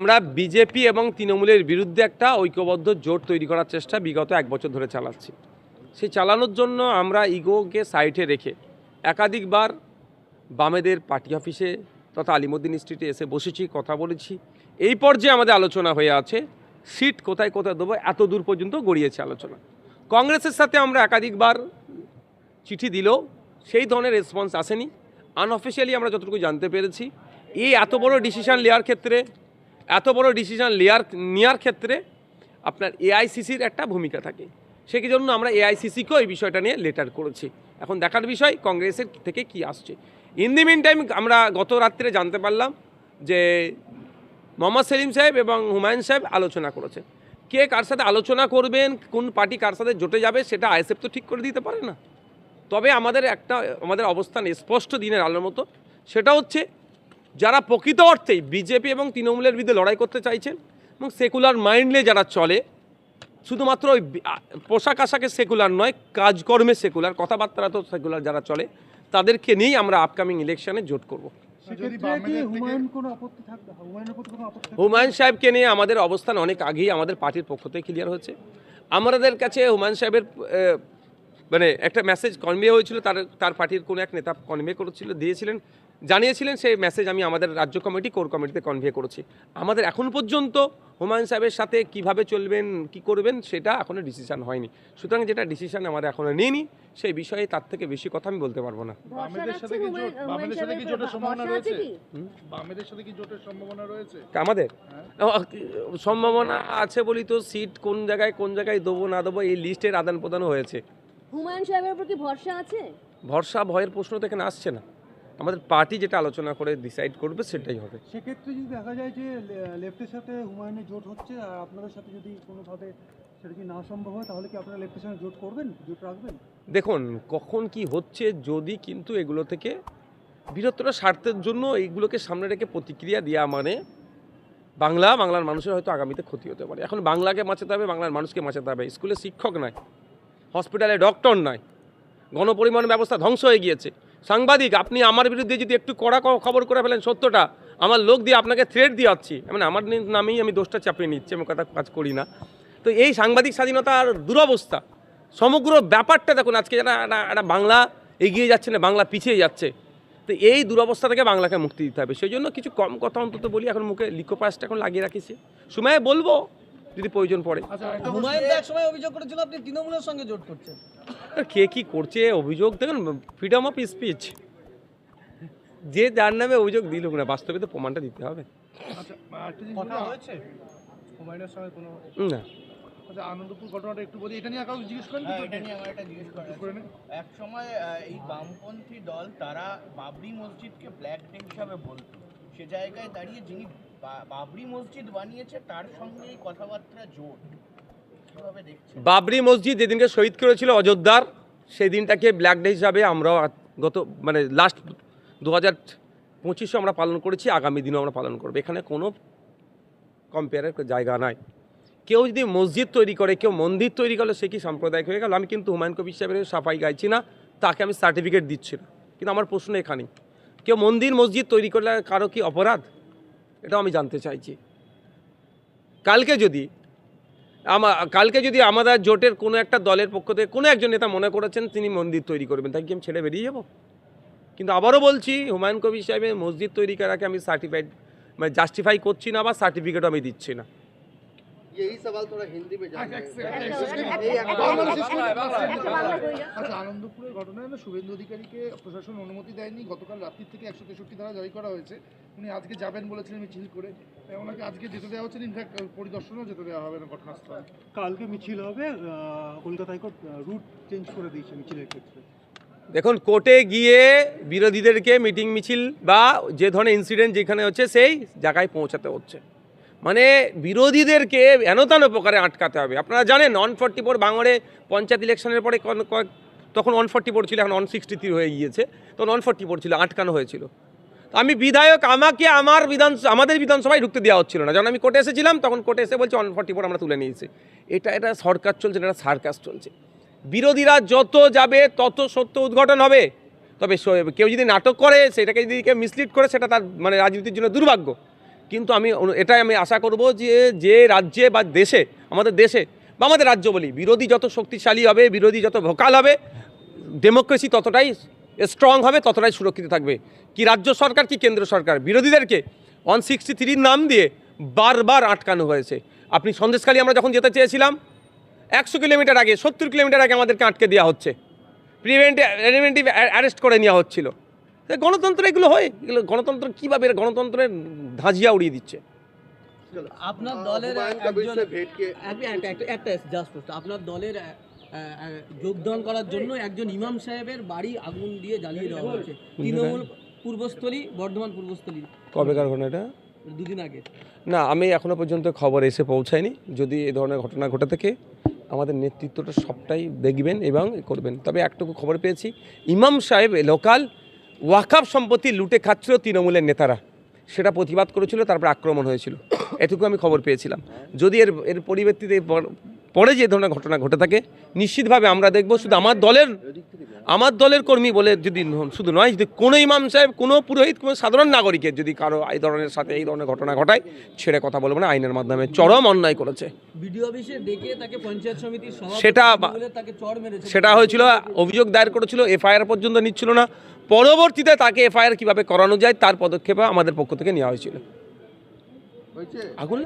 আমরা বিজেপি এবং তৃণমূলের বিরুদ্ধে একটা ঐক্যবদ্ধ জোট তৈরি করার চেষ্টা বিগত এক বছর ধরে চালাচ্ছি। সেই চালানোর জন্য আমরা ইগোকে সাইডে রেখে একাধিকবার বামেদের পার্টি অফিসে তথা আলিমুদ্দিন স্ট্রিটে এসে বসেছি, কথা বলেছি। এই পর্যায়ে আমাদের আলোচনা হয়ে আছে, সিট কোথায় কোথায় দেবো, এত দূর পর্যন্ত গড়িয়েছে আলোচনা। কংগ্রেসের সাথে আমরা একাধিকবার চিঠি দিলেও সেই ধরনের রেসপন্স আসেনি। আনঅফিসিয়ালি আমরা যতটুকু জানতে পেরেছি, এই এত বড় ডিসিশন নেওয়ার ক্ষেত্রে এত বড় ডিসিশন লেয়ার নেওয়ার ক্ষেত্রে আপনার এআইসিসির একটা ভূমিকা থাকে। সেই জন্য আমরা এআইসিসিকেও এই বিষয়টা নিয়ে লেটার করেছি। এখন দেখার বিষয়, কংগ্রেসের থেকে কি আসছে। ইন দি মিন টাইম আমরা গত রাত্রে জানতে পারলাম যে মোহাম্মদ সেলিম সাহেব এবং হুমায়ুন সাহেব আলোচনা করেছে কে কার সাথে আলোচনা করবেন, কোন পার্টি কার সাথে জোটে যাবে, সেটা আইএসএফ তো ঠিক করে দিতে পারে না। তবে আমাদের একটা, আমাদের অবস্থান স্পষ্ট দিনের আলোর মতো। সেটা হচ্ছে যারা প্রকৃত অর্থেই বিজেপি এবং তৃণমূলের বিরুদ্ধে লড়াই করতে চাইছেন এবং সেকুলার মাইন্ডলে যারা চলে শুধুমাত্র ওই পোশাক আশাকে সেকুলার নয় কাজকর্মে সেকুলার কথাবার্তা তো সেকুলার যারা চলে তাদেরকে নিয়েই আমরা আপকামিং ইলেকশনে জোট করব। হুমায়ুন সাহেবকে নিয়ে আমাদের অবস্থান অনেক আগেই আমাদের পার্টির পক্ষ থেকে ক্লিয়ার হয়েছে। আমাদের কাছে হুমায়ুন সাহেবের মানে একটা মেসেজ কনভে হয়েছিল তার তার পার্টির কোনো এক নেতা কনভে করেছিল দিয়েছিলেন জানিয়েছিলেন সেই মেসেজ আমি আমাদের রাজ্য কমিটি কোর কমিটিতে কনভে করেছি। আমাদের এখন পর্যন্ত হুমায়ুন সাহেবের সাথে কীভাবে চলবেন কি করবেন সেটা এখনও ডিসিশন হয়নি। সুতরাং যেটা ডিসিশন আমরা এখনও নিইনি সেই বিষয়ে তার থেকে বেশি কথা আমি বলতে পারব না। বামেদের সাথে কি জোট বামেদের সাথে কি জোটের সম্ভাবনা রয়েছে? বামেদের সাথে কি জোটের সম্ভাবনা রয়েছে? আমাদের? হ্যাঁ। সম্ভাবনা আছে বলি তো সিট কোন জায়গায় কোন জায়গায় দেবো না দেবো এই লিস্টের আদান প্রদানও হয়েছে। হুমায়ুন সাহেবের উপর কি ভরসা আছে? ভরসা ভয়ের প্রশ্ন তো এখানে আসছে না। আমাদের পার্টি যেটা আলোচনা করে ডিসাইড করবে সেটাই হবে। সেক্ষেত্রে যদি দেখা যায় যে লেফটের সাথে হুমায়ুনের জোট হচ্ছে আর আপনাদের সাথে যদি কোনোভাবে সেটা যদি না সম্ভব হয় তাহলে কি আপনারা লেফটের সাথে জোট করবেন? জোট রাখবেন? দেখুন কখন কি হচ্ছে যদি কিন্তু এগুলো থেকে বৃহত্তর স্বার্থের জন্য এইগুলোকে সামনে রেখে প্রতিক্রিয়া দেওয়া মানে বাংলা বাংলার মানুষের হয়তো আগামীতে ক্ষতি হতে পারে। এখন বাংলাকে বাঁচাতে হবে বাংলার মানুষকে বাঁচাতে হবে। স্কুলে শিক্ষক নাই হসপিটালে ডক্টর নাই। গণপরিবহন ব্যবস্থা ধ্বংস হয়ে গিয়েছে। সাংবাদিক, আপনি আমার বিরুদ্ধে যদি একটু কড়া খবর করে ফেলেন সত্যটা, আমার লোক দিয়ে আপনাকে থ্রেট দিয়ে যাচ্ছি। মানে আমার নামেই আমি দোষটা চাপিয়ে নিচ্ছি, আমি কথা কাজ করি না। তো এই সাংবাদিক স্বাধীনতার দুরবস্থা, সমগ্র ব্যাপারটা দেখুন, আজকে যারা একটা- একটা বাংলা এগিয়ে যাচ্ছে না, বাংলা পিছিয়ে যাচ্ছে। তো এই দুরবস্থা থেকে বাংলাকে মুক্তি দিতে হবে। সেই জন্য কিছু কম কথা অন্তত বলি, এখন মুখে লিকোপাসটা এখন লাগিয়ে রাখিছি। সময়ে বলব? যদি প্রয়োজন পড়ে। আচ্ছা অভিযোগ করেছিল আপনি তৃণমূলের সঙ্গে জোট করছেন। কে কি করছে অভিযোগ? দেখুন ফ্রিডম অফ স্পিচ যে যার নামে অভিযোগ দিল না বাস্তবে তো প্রমাণটা দিতে হবে। আচ্ছা না। আচ্ছা আনন্দপুর ঘটনাটা একটু বলি। এটা নিয়ে কাউকে জিজ্ঞেস করেন হ্যাঁ এটা নিয়ে আমার একটা জিজ্ঞেস এক সময় এই বামপন্থী দল তারা বাবরি মসজিদকে ব্ল্যাক ডে হিসাবে বলতো। সে জায়গায় দাঁড়িয়ে যিনি বাবরি মসজিদ বানিয়েছে, তার সঙ্গে কথাবার্তা জোট। বাবরি মসজিদ যেদিনকে শহীদ করেছিল অযোধ্যার সেই দিনটাকে ব্ল্যাক ডে হিসাবে আমরাও গত মানে লাস্ট দু হাজার পঁচিশে আমরা পালন করেছি, আগামী দিনও আমরা পালন করব। এখানে কোনো কম্পেয়ারের জায়গা নাই। কেউ যদি মসজিদ তৈরি করে, কেউ মন্দির তৈরি করলে সে কি সাম্প্রদায়িক হয়ে গেল? আমি কিন্তু হুমায়ুন কবির সাহেবের সাফাই গাইছি না, তাকে আমি সার্টিফিকেট দিচ্ছি না। কিন্তু আমার প্রশ্ন এখানেই, কেউ মন্দির মসজিদ তৈরি করলে কারও কি অপরাধ? এটাও আমি জানতে চাইছি। কালকে যদি আমা, কালকে যদি আমাদের জোটের কোনো একটা দলের পক্ষ থেকে কোনো একজন নেতা মনে করেছেন তিনি মন্দির তৈরি করবেন তাকে কি আমি ছেড়ে বেরিয়ে যাব? কিন্তু আবারও বলছি, হুমায়ুন কবির সাহেবের মসজিদ তৈরি করাকে আমি সার্টিফাইড মানে জাস্টিফাই করছি না বা সার্টিফিকেটও আমি দিচ্ছি না। यही सवाल थोड़ा हिंदी में আচ্ছা, जाना এক है second, একদম, এক second। একদম, একদম। বাংলা শেষ করে দাও, আচ্ছা, second বাংলা কথা। কই যাও। আচ্ছা আনন্দপুরের ঘটনায় না শুভেন্দু অধিকারীকে প্রশাসন অনুমতি দেয়নি গতকাল রাত্রির থেকে একশো তেষট্টি ধারা জারি করা হয়েছে উনি আজকে যাবেন বলেছিলেন মিছিল করে তাই ওনাকে আজকে যেতে দেওয়া হচ্ছে ইনফ্যাক্ট পরিদর্শনও যেতে দেওয়া হবে না ঘটনাস্থলে কালকে মিছিল হবে আহ, কলকাতা হাইকোর্ট রুট চেঞ্জ করে দিয়েছে মিছিলের ক্ষেত্রে দেখুন কোর্টে গিয়ে বিরোধীদেরকে মিটিং মিছিল বা যে ধরনের ইনসিডেন্ট যেখানে হচ্ছে সেই জায়গায় পৌঁছাতে হচ্ছে মানে বিরোধীদেরকে এনতান প্রকারে আটকাতে হবে। আপনারা জানেন ওয়ান ফর্টি ফোর বাংলারে পঞ্চায়েত ইলেকশনের পরে তখন ওয়ান ফর্টি ফোর ছিল, এখন ওয়ান সিক্সটি থ্রি হয়ে গিয়েছে। তখন ওয়ান ফর্টি ফোর ছিল, আটকানো হয়েছিল। আমি বিধায়ক, আমাকে আমার বিধান আমাদের বিধানসভায় ঢুকতে দেওয়া হচ্ছিল না। যখন আমি কোর্টে এসেছিলাম, তখন কোর্টে এসে বলছে ওয়ান ফর্টি ফোর আমরা তুলে নিয়েছি। এটা এটা সরকার চলছে, এটা সার্কাস চলছে। বিরোধীরা যত যাবে, তত সত্য উদ্ঘাটন হবে। তবে কেউ যদি নাটক করে, সেটাকে যদি কেউ মিসলিড করে, সেটা তার মানে রাজনীতির জন্য দুর্ভাগ্য। কিন্তু আমি এটাই আমি আশা করব যে যে রাজ্যে বা দেশে, আমাদের দেশে বা আমাদের রাজ্য বলি, বিরোধী যত শক্তিশালী হবে, বিরোধী যত ভোকাল হবে ডেমোক্রেসি ততটাই স্ট্রং হবে, ততটাই সুরক্ষিত থাকবে। কি রাজ্য সরকার, কি কেন্দ্র সরকার? বিরোধীদেরকে ওয়ান সিক্সটি থ্রির নাম দিয়ে বারবার আটকানো হয়েছে। আপনি সন্দেশখালী আমরা যখন যেতে চেয়েছিলাম, একশো কিলোমিটার আগে, সত্তর কিলোমিটার আগে আমাদেরকে আটকে দেওয়া হচ্ছে। প্রিভেন্টিভ অ্যারেস্ট করে নেওয়া হচ্ছিল। গণতন্ত্র এগুলো হয়? এগুলো গণতন্ত্র কীভাবে এরা গণতন্ত্রের ধাঁজিয়া উড়িয়ে দিচ্ছে? আপনার দলের আপনার দলের যোগদান করার জন্য একজন ইমাম সাহেবের বাড়ি আগুন দিয়ে জ্বালিয়ে দেওয়া হয়েছে। তৃণমূল পূর্বস্থলী বর্ধমান পূর্বস্থলী। কবেকার ঘটনা এটা? দুদিন আগে। না আমি এখনও পর্যন্ত খবর এসে পৌঁছায়নি। যদি এ ধরনের ঘটনা ঘটে থাকে আমাদের নেতৃত্বটা সবটাই দেখবেন এবং করবেন। তবে একটুকু খবর পেয়েছি। ইমাম সাহেব লোকাল ওয়াকাফ সম্পত্তি লুটে খাচ্ছিল তৃণমূলের নেতারা। সেটা প্রতিবাদ করেছিল, তারপর আক্রমণ হয়েছিল। এটুকু আমি খবর পেয়েছিলাম। যদি এর এর পরিবর্তিতে পরে যে ধরনের ঘটনা ঘটে থাকে, নিশ্চিতভাবে আমরা দেখব শুধু আমার দলের আমার দলের কর্মী বলে যদি শুধু নয় যদি কোনো ইমাম সাহেব কোনো পুরোহিত কোনো সাধারণ নাগরিকের যদি কারও এই ধরনের সাথে এই ধরনের ঘটনা ঘটায় ছেড়ে কথা বলব না আইনের মাধ্যমে চরম অন্যায় করেছে। বিডিও অফিসে ডেকে তাকে পঞ্চায়েত সমিতির সভাপতি সেটা বা- বলে তাকে চড় মেরেছে। সেটা হয়েছিল অভিযোগ দায়ের করেছিল এফআইআর পর্যন্ত নিচ্ছিল না। পরবর্তীতে তাকে এফআইআর কীভাবে করানো যায় তার পদক্ষেপ আমাদের পক্ষ থেকে নেওয়া হয়েছিল। আগুন